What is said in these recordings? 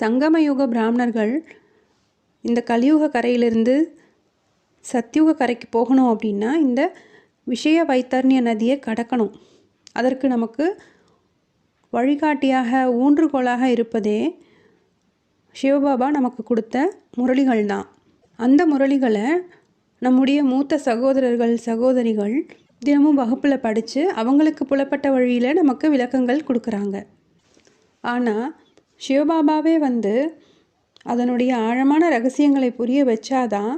சங்கமயுக பிராமணர்கள் இந்த கலியுக கரையிலிருந்து சத்தியுக கரைக்கு போகணும் அப்படின்னா இந்த விஷய வைத்தர்ணிய நதியை கடக்கணும். அதற்கு நமக்கு வழிகாட்டியாக ஊன்றுகோலாக இருப்பதே சிவபாபா நமக்கு கொடுத்த முரளிகள் தான் அந்த முரளிகளை நம்முடைய மூத்த சகோதரர்கள் சகோதரிகள் தினமும் வகுப்பில் படித்து அவங்களுக்கு புலப்பட்ட வழியில் நமக்கு விளக்கங்கள் கொடுக்குறாங்க. ஆனால் சிவபாபாவே வந்து அதனுடைய ஆழமான ரகசியங்களை புரிய வச்சாதான்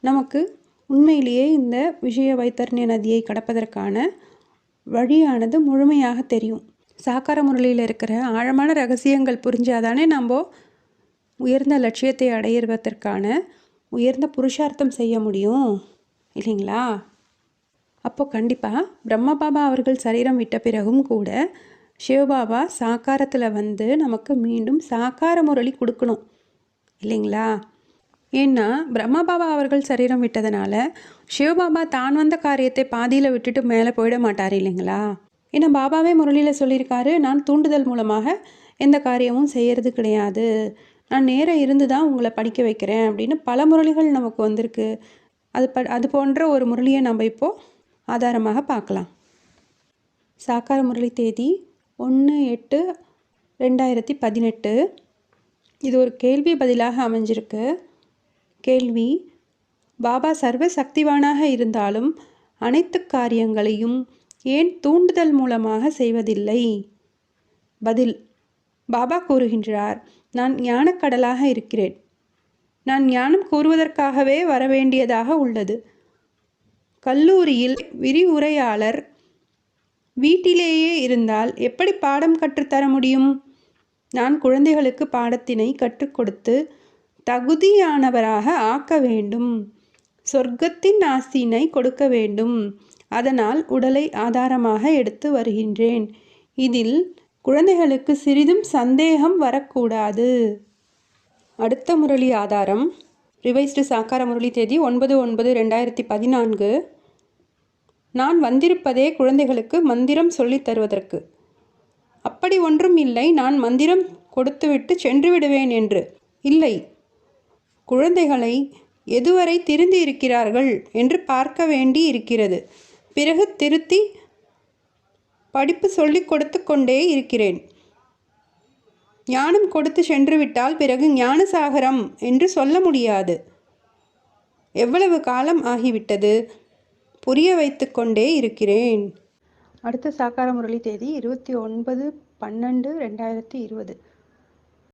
நமக்கு உண்மையிலேயே இந்த விஷய வைத்தர்ணிய நதியை கடப்பதற்கான வழியானது முழுமையாக தெரியும். சாக்கார முரளியில் இருக்கிற ஆழமான ரகசியங்கள் புரிஞ்சாதானே நம்ம உயர்ந்த லட்சியத்தை அடையிறதற்கான உயர்ந்த புருஷார்த்தம் செய்ய முடியும் இல்லைங்களா? அப்போ கண்டிப்பாக பிரம்மபாபா அவர்கள் சரீரம் விட்ட பிறகும் கூட சிவபாபா சாக்காரத்தில் வந்து நமக்கு மீண்டும் சாக்கார முரளி கொடுக்கணும். இல்லைங்களா? ஏன்னா பிரம்மபாபா அவர்கள் சரீரம் விட்டதுனால சிவபாபா தான் வந்த காரியத்தை பாதியில் விட்டுட்டு மேலே போயிட மாட்டார் இல்லைங்களா? ஏன்னா பாபாவே முரளியில் சொல்லியிருக்காரு நான் தூண்டுதல் மூலமாக எந்த காரியமும் செய்கிறது கிடையாது. நான் நேராக இருந்து தான் உங்களை படிக்க வைக்கிறேன் அப்படின்னு பல முரளிகள் நமக்கு வந்திருக்கு. அது ப அது போன்ற ஒரு முரளியை நம்ம இப்போது ஆதாரமாக பார்க்கலாம். சாக்கார முரளி தேதி ஒன்று எட்டு ரெண்டாயிரத்தி பதினெட்டு. இது ஒரு கேள்வி பதிலாக அமைஞ்சிருக்கு. கேள்வி பாபா சர்வ சக்திவானாக இருந்தாலும் அனைத்து காரியங்களையும் ஏன் தூண்டுதல் மூலமாக செய்வதில்லை? பதில் பாபா கூறுகின்றார் நான் ஞானக்கடலாக இருக்கிறேன். நான் ஞானம் கூறுவதற்காகவே வரவேண்டியதாக உள்ளது. கல்லூரியில் விரிவுரையாளர் வீட்டிலேயே இருந்தால் எப்படி பாடம் கற்றுத்தர முடியும்? நான் குழந்தைகளுக்கு பாடத்தினை கற்றுக் கொடுத்து தகுதியானவராக ஆக்க வேண்டும். சொர்க்கத்தின் ஆசினை கொடுக்க வேண்டும். அதனால் உடலை ஆதாரமாக எடுத்து வருகின்றேன். இதில் குழந்தைகளுக்கு சிறிதும் சந்தேகம் வரக்கூடாது. அடுத்த முரளி ஆதாரம். ரிவைஸ்டு சாக்கார முரளி தேதி ஒன்பது ஒன்பது ரெண்டாயிரத்தி பதினான்கு. நான் வந்திருப்பதே குழந்தைகளுக்கு மந்திரம் சொல்லித் தருவதற்கு. அப்படி ஒன்றும் இல்லை நான் மந்திரம் கொடுத்துவிட்டு சென்று விடுவேன் என்று. இல்லை குழந்தைகளை எதுவரை திருந்தி இருக்கிறார்கள் என்று பார்க்க வேண்டி இருக்கிறது. பிறகு திருத்தி படிப்பு சொல்லிக் கொடுத்து கொண்டே இருக்கிறேன். ஞானம் கொடுத்து சென்றுவிட்டால் பிறகு ஞானசாகரம் என்று சொல்ல முடியாது. எவ்வளவு காலம் ஆகிவிட்டது? புரிய வைத்து கொண்டே இருக்கிறேன். அடுத்த சாக்கார முரளி தேதி இருபத்தி ஒன்பது பன்னெண்டு ரெண்டாயிரத்தி இருபது.